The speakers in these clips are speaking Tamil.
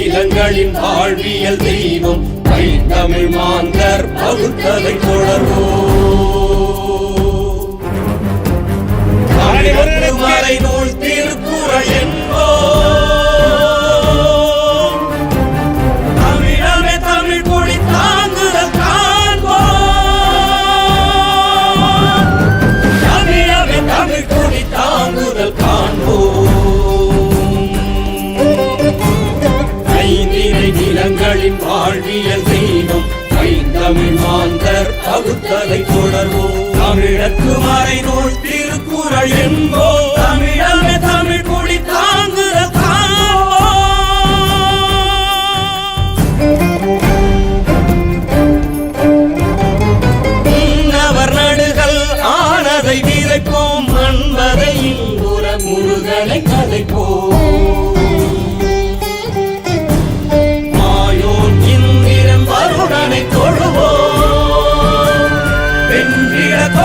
இளங்களின் வாழ்வியல் தெய்வம் தமிழ் மாந்தர் பகுத்ததை தொடர்வோம் மறை நூல் திருக்குறள் என்போ தமிழமே தமிழ் பொடி தாங்குதல் காண்போம். தமிழமே தமிழ் பொடி தாங்குதல் காண்போம். தமிழின் வாழ்வியல் தெய்வம். தமிழ் மாந்தர் பகுத்தலை தொடர்வோம். தமிழக்கு மறை நூல் திருக்குறள் என்போ தமிழக தமிழ் கொடி தாங்குற தாங்கவர் நடுகள் ஆனதை விதைப்போம். மண்பதை இங்குற முருகனை கதைப்போம்.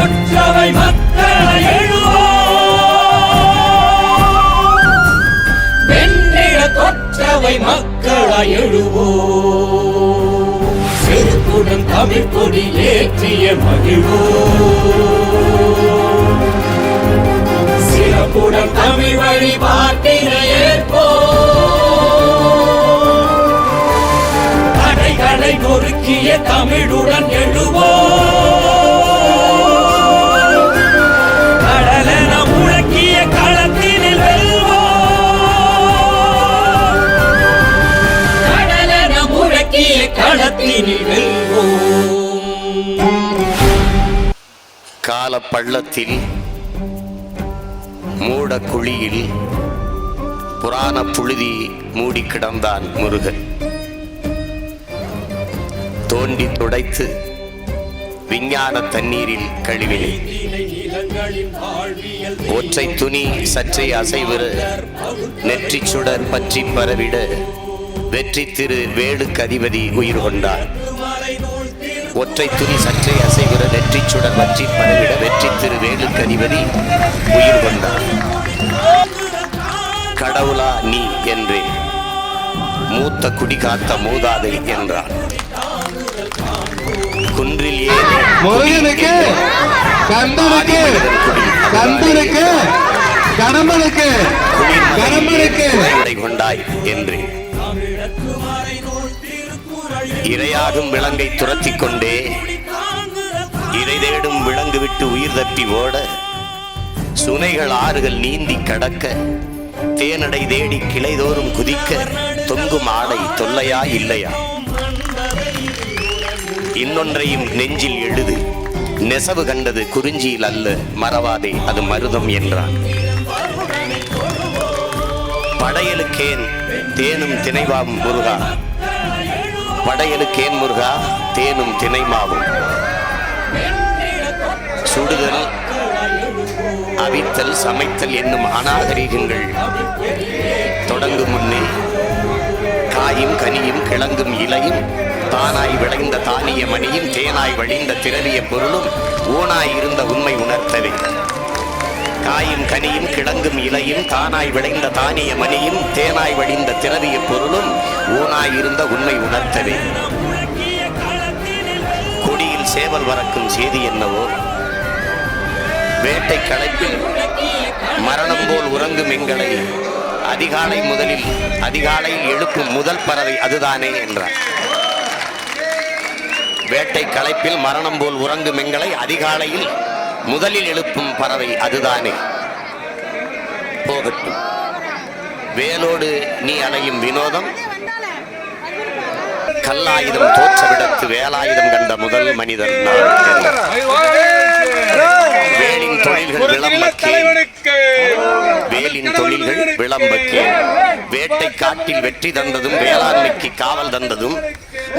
வென்றிட கொற்றவை மக்களை எழுவோம் வென்றிட கொற்றவை மக்களை எழுவோம் செருக்குடன் தமிழ் கொடி ஏற்றிய மகிழ்வோம். சிறப்புடன் தமிழ் வழிபாட்டினை ஏற்போம். தடைகளை நொறுக்கிய தமிழுடன் எழுவோம் களத்தினில் வெல்வோம் கால பள்ளத்தில் மூட குழியில் புராண புழுதி மூடி கிடந்தான் முருகன். தோண்டி துடைத்து விஞ்ஞான தண்ணீரில் கழுவினை. ஒற்றை துணி சற்றே அசைவிற நெற்றி சுடர் பற்றி பரவிட வெற்றி திரு வேலுக்கு அதிபதி உயிர் கொண்டார். ஒற்றை துணி சற்றே அசைவிற நெற்றி சுடர் பற்றி பரவிட வெற்றி திரு வேலுக்கு அதிபதி உயிர் கொண்டார். கடவுளா நீ என்றேன் மூத்த குடி காத்த மூதாதை என்றார். குன்றில் ஏறி முருகனுக்கு கந்தனுக்கு கந்தனுக்கு கொண்டாய் என்று. இரையாகும் விலங்கை துரத்திக் கொண்டே இறை தேடும் விலங்கு விட்டு உயிர் தப்பி ஓட சுனைகள் ஆறுகள் நீந்தி கடக்க தேனடை தேடி கிளைதோறும் குதிக்க தொங்கும் ஆடை தொல்லையா இல்லையா? இன்னொன்றையும் நெஞ்சில் எழுது நெசவு கண்டது குறிஞ்சியில் அல்ல மறவாதே அது மருதம் என்றான். படையலுக்கேன் தேனும் தினைவாவும் முருகா. படையலுக்கேன் முருகா தேனும் திணைமாவும் சுடுதல் அவித்தல் சமைத்தல் என்னும் அநாகரீகங்கள் தொடங்கும் முன்னே காயும் கனியும் கிழங்கும் இலையும் தானாய் விளைந்த தானிய மணியும் தேனாய் வழிந்த திரவிய பொருளும் ஊனாய் இருந்த உண்மை உணர்த்தவே. காயும் கனியும் கிழங்கும் இலையும் தானாய் விளைந்த தானிய மணியும் தேனாய் வடிந்த திரவிய பொருளும் ஊனாய் இருந்த உண்மை உணர்த்தவே. கொடியில் சேவல் வரக்கும் செய்தி என்னவோ? வேட்டை களைப்பில் மரணம் போல் உறங்கும் எங்களை அதிகாலை முதலில் அதிகாலையில் எழுப்பும் முதல் பறவை அதுதானே என்றார். வேட்டை களைப்பில் மரணம் போல் உறங்கும் எங்களை அதிகாலையில் முதலில் எழுப்பும் பறவை அதுதானே. போகட்டும். வேலோடு நீ அலையும் வினோதம். கல்லாயுதம் தோற்றவிடத்து வேலாயுதம் கண்ட முதல் மனிதன் வேலின் தொழில்கள் விளம்பக்கே. வேலின் தொழில்கள் விளம்பக்கே. வேட்டை காட்டில் வெற்றி தந்ததும் வேளாண்மைக்கு காவல் தந்ததும்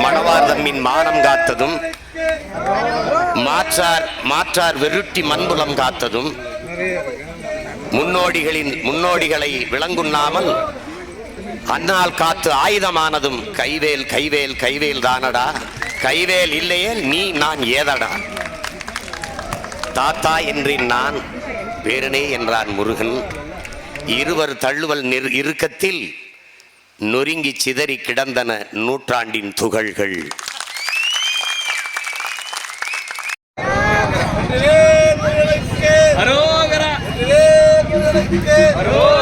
மணவார் தம்மின் மானம் காத்ததும் மாற்றார் மாற்றார் வெருட்டி மண்புலம் காத்ததும் முன்னோடிகளின் முன்னோடிகளை விளங்குண்ணாமல் அன்னால் காத்து ஆயுதமானதும் கைவேல் கைவேல் கைவேல் தானடா? கைவேல் இல்லையே நீ நான் ஏதடா? தாத்தா என்றேன் நான் பேரனே என்றான் முருகன். இருவர் தள்ளுவல் நிர் இறுக்கத்தில் நொறுங்கி சிதறி கிடந்தன நூற்றாண்டின் துகள்கள். முருகனுக்கு வேல் முருகனுக்கு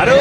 আরো